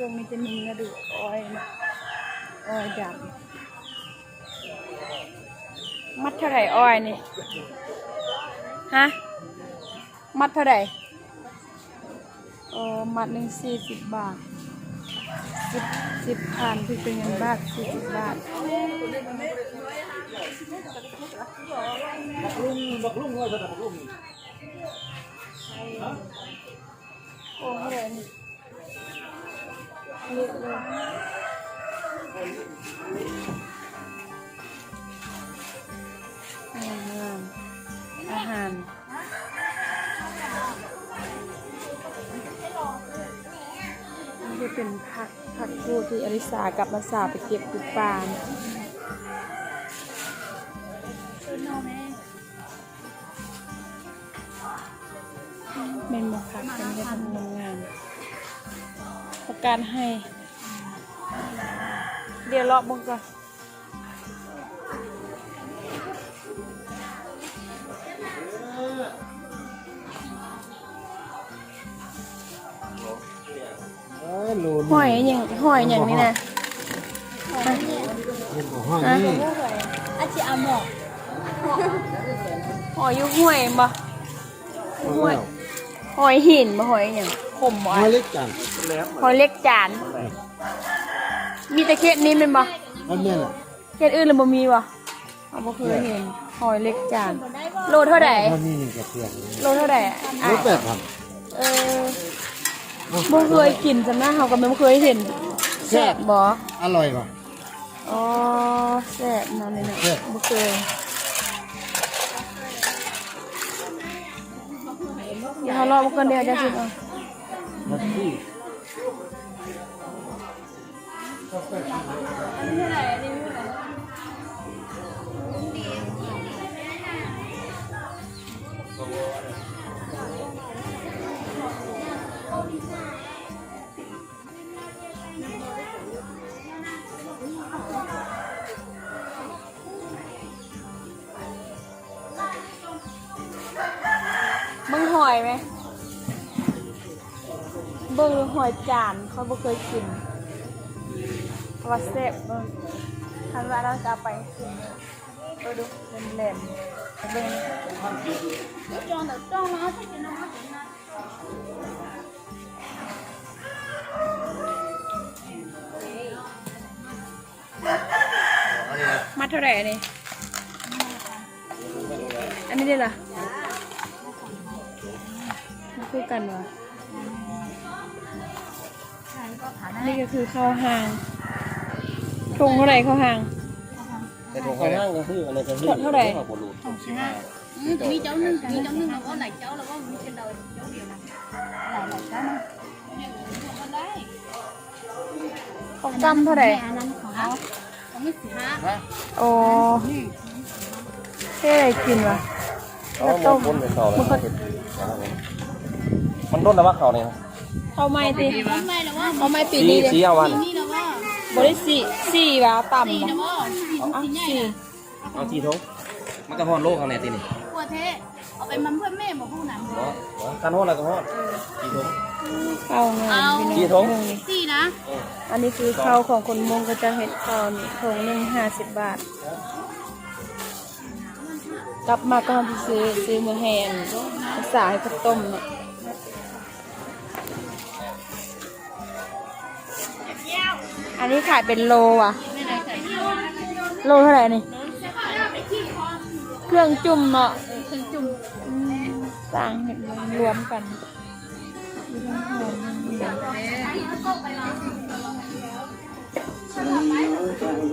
ช่วงนี้จะมีกระดูกอ้อยนะอ้อยดำมัดเท่าไหร่อ้อยนี่ ฮะ มัดเท่าไหร่เออมัดหนึ่งสี่สิบบาทสิบสิบพันที่เป็นเงินบาทสี่สิบบาทบักลุ่มบักลุ่มเลยบักลุ่มโอ้โหนี่ อาหารอาหารนี่จะเป็นผักผักกูที่อริสากับมาสาไปเก็บอยู่ป่านเป็นหมกผักเป็นจะทำงานงาน การให้ เดี๋ยวรอบมึงก่อนเออโลนหอยอย่างหอยอย่างนี้นะเห็นบอกห้อยนี่อาจิอาหมอกหอยอยู่ห้วยบ่ห้วยหอยหินบ่หอยอย่าง ขมบ่ห้อยเล็กจังหอยเล็กจาน มีแต่เขตนี้เป็นบ่อันนี้น่ะเขตอื่นเลยบ่มีบ่เอาบ่เคยเห็นหอยเล็กจาน โลเท่าไหร่อันนี้นี่กระเทียมโลเท่าไหร่รอะถแปดพันเออบ่เคยกินจำนะเฮาก็ไม่เคยเห็นแซ่บบ่อร่อยป่ะ อ๋อแซ่บนั่นนี่นะแซ่บ บ่เคยเดี๋ยวเรารอมาก่อนเดี๋ยวจะสิเอา มาที่เบิ่งหอยไหม เบิ่งหอยจานเขาบ่เคยกินว่าแซ่บเบิ่งคันว่าเราจะเอาไปเออดูเล่นๆเบิ่งจองแต่จองแล้วถ้ากินน้ำมันมาเท่าไหร่อันนี้ อันนี้ได้ล่ะมันคือกันวะ นี่ก็คือข้าวหางถุงเท่าไหร่ข้าวหาง แต่ของข้างล่างก็คืออะไรก็คือเท่าไหร่บนรูอืมมีเจ้าหนึ่งมีเจ้าหนึ่งแล้วก็หลายเจ้าแล้วก็มีเป็นเราเจ้าเดียวนะหลายหลายเจ้านะก็ได้ข้าวกำเท่าไหร่แม่อันนั้นของเขาของไม่สิฮะโอ้เท่อะไรกินวะอ๋อมันบนเป็นเขาเลยมันต้นแล้วว่าเขาเนี่ย ข้าวไหม้ติทำไมแล้วว่าข้าวไหม้ปีสีนี้เลยสีเอาวันนี่แล้วว่าบริสี่สี่วะต่ำสี่บ่แล้วว่าอะสี่เอาจีทงมันก็ฮอดโลกข้างในตีนี่ปวดเทเอาไปมันเพื่อนแม่บอกผู้นั้นเนาะกันฮอดแล้วก็ฮอดจีทงข้าวเงินพี่กี่น้องถุงเมืองนี่สี่นะ อันนี้คือข้าวของคนมงก็จะเห็ดข้าวนี่ถุงหนึ่งห้าสิบบาทกลับมาก็ไปซื้อซื้อมือแฮนสาให้ข้าวต้มเนี่ย อันนี้ขายเป็นโลอะ โลเท่าไหร่นี่ เครื่องจุ่มเนาะเครื่องจุ่มต่างเห็ดรวมกันมีทั้งหอมทั้งเหนียว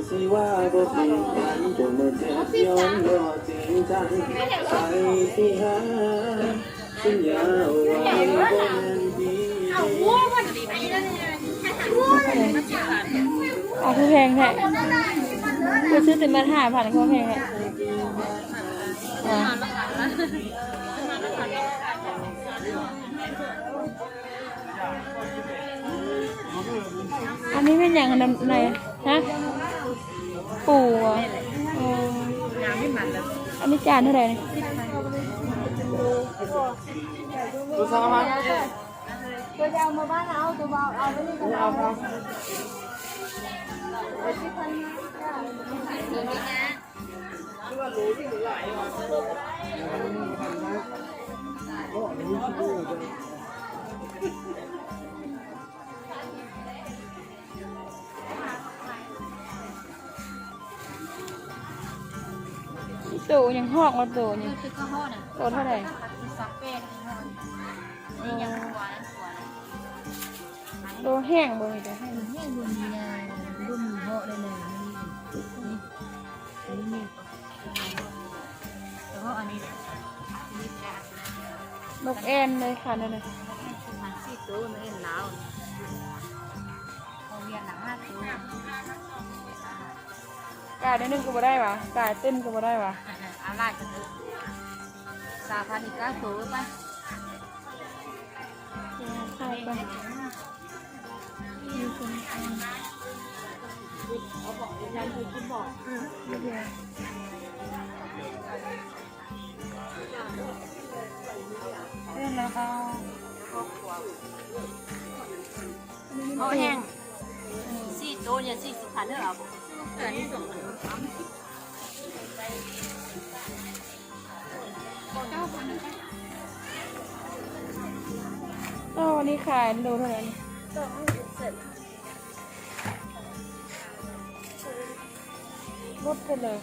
สิว่าบ่เป็นกันจนมาเจ็บย้อนรอจริงจังใจที่หาสัญญาไว้บ่แม่นดีเอา คือแพงแท้คือซื้อติดมาถ่ายผ่านเขาแพงแท้อะอันนี้เป็นอย่างอันนั้นไหนฮะปูอะเอออันนี้จานเท่าไหร่นี่ตัวสามพันตัวจะเอามาบ้านเอาตัวเบาเอาไม่ได้ตัวเอา ตู่ยังหอกมาตู่นี่คือข้าวห่อน่ะตัวเท่าไหร่ซักเป็ดนี่ยังหัวนะหัวนะตัวแห้งบ่มีตัวแห้งนี่รวมมีนะรวมมีห่อเลยนะนี่นี่นี่แล้วก็ อันนี้นี่แกนกแอนเลยค่ะนั่นน่ะพันสี่ตัวมันเล่นแล้วเขาเรียนหนังห้าตัวกายได้นึงก็บ่ได้วะกายเต้นก็บ่ได้วะอะไรกันเลยสาพันอีกเก้าตัวป่ะใช่ไปมีคนทำเอาบอกยายเคยกินบอก เขาแห้งสี่ตัวเนี่ยสี่สิบพันเท่าไหร่เออนี่สองพันเอ้าวันนี้ขายโลเท่าไหร่นี่ลดไปเลย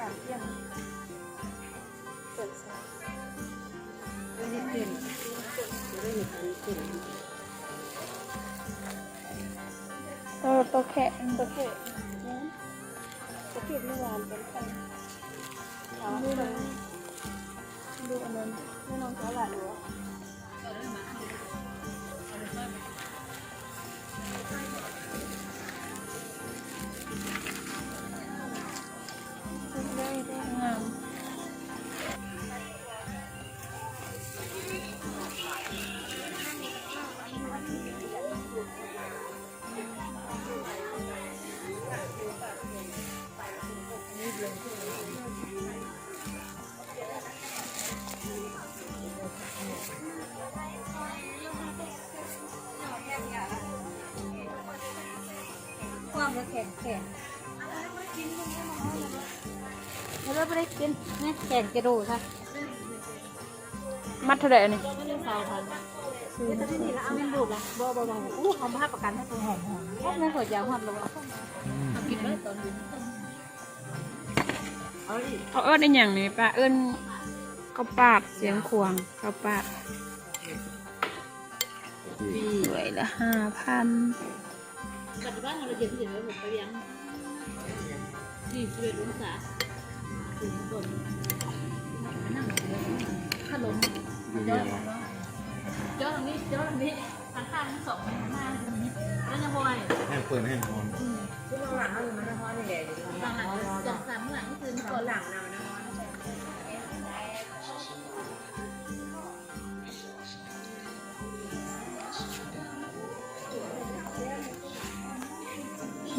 อืมสามเที่ยงเปิดสายเออตัวแขะตัวแขะตัวแขะเมื่อวานเป็นใครดูเลยดูอันนั้นไม่น้องจะอะไรหรือ ได้ได้งามความแข็งแข็ง แล้วเราไม่ได้กินนี่แข็งกระดูกค่ะมัดเท่าไหร่อันนี้ไม่ได้สาวพันซื้อที่นี่แล้วเอาไม่ดูละบ่บ่บ่อู้เขามาประกันให้ตัวหอมหอมพวกนั้นเขาจะหอมหรอวะกินได้ตอนนี้เอาดิเขาเอิ้นได้อย่างนี้ป้าเอิ้นข้าวปาดเสียงควงข้าวปาดสวยละห้าพันปัจจุบันเราเย็นที่เห็นไว้ผมไปยังสี่สิบเอ็ดองศา ถึงบนนั่งขนมย้อนย้อนตรงนี้ย้อนตรงนี้ทางข้างสองข้างหน้าตรงนี้แล้วยังพอไงแห้งเปิดแห้งนอนหลังหลังสองสามหลังคือก่อนหลังนะ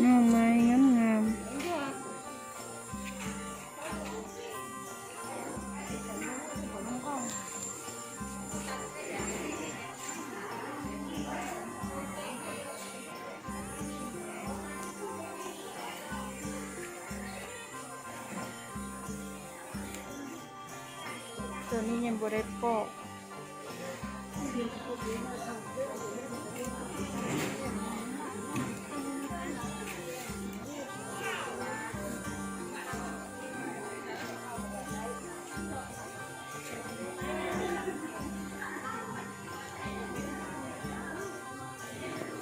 งามไหมงาม บ่ได้ปอก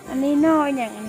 อันนี้น้อยอย่าง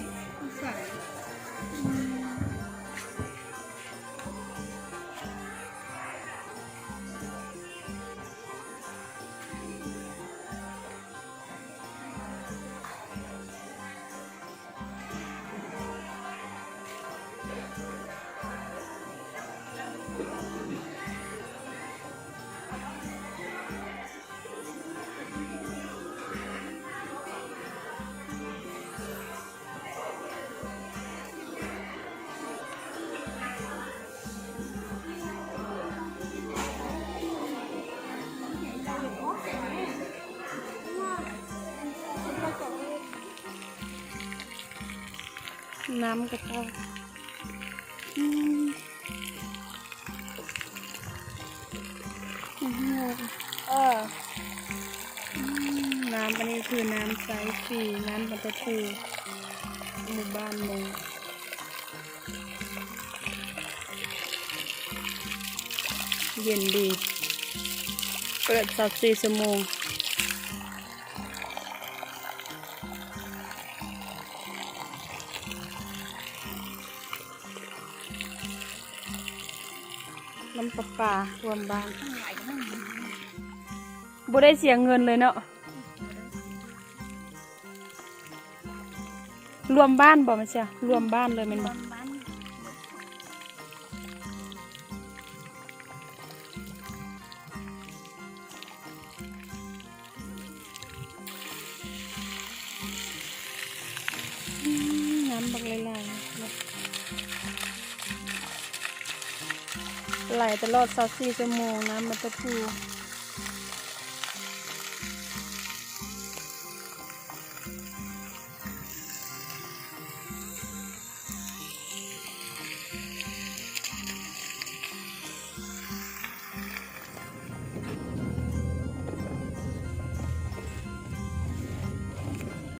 น้ำกระเจ้าอืมอื้อหือเออน้ำอันนี้คือน้ำใสฟรีน้ำบัตเตอร์ทูหมู่บ้านมงเย็นดี เปิดสักสี่ชั่วโมง น้ำประปารวมบ้านบ่ได้เสียเงินเลยเนาะรวมบ้านบ่มันเชียรวมบ้านเลยมันบ่ ตลอด24ชั่วโมงนะมันจะพู